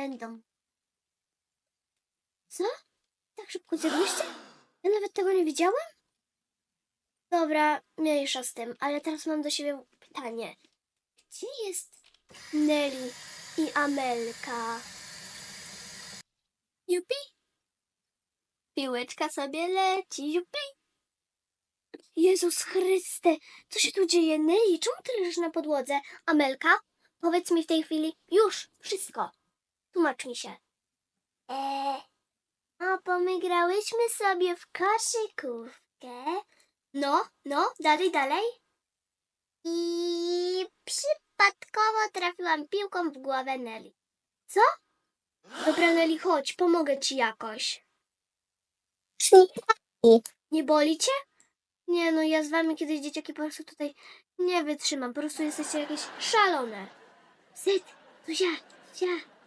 będą. Co? Tak szybko zjadłyście? Ja nawet tego nie widziałem? Dobra, mniejsza z tym, ale teraz mam do siebie pytanie. Gdzie jest Nelly i Amelka? Jupi? Piłeczka sobie leci, jupi. Jezus Chryste, co się tu dzieje? Nelly, czemu ty leżysz na podłodze? Amelka, powiedz mi w tej chwili już wszystko. Tłumacz mi się. Eee, a bo my grałyśmy sobie w koszykówkę. No, no, dalej, dalej. I przypadkowo trafiłam piłką w głowę Nelly. Co? Dobra, Nelly, chodź, pomogę ci jakoś. Nie boli cię? Nie, no ja z wami kiedyś dzieciaki po prostu tutaj nie wytrzymam. Po prostu jesteście jakieś szalone. Zyd, Zuzia, Zuzia.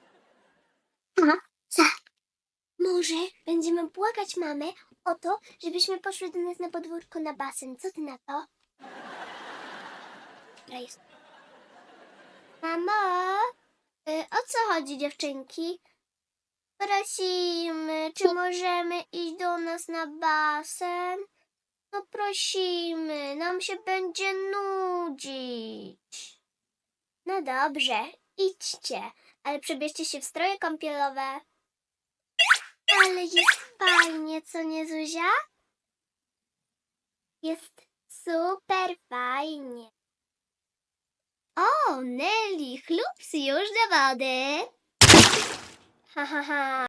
Może będziemy błagać mamę o to, żebyśmy poszły do nas na podwórko na basen. Co ty na to? Jest. Mamo, y, o co chodzi dziewczynki? Prosimy, czy możemy iść do nas na basen? No prosimy, nam się będzie nudzić. No dobrze, idźcie, ale przebierzcie się w stroje kąpielowe. Ale jest fajnie, co nie Zuzia? Jest super fajnie. O, Nelly, chlups już do wody. Ha, ha, ha.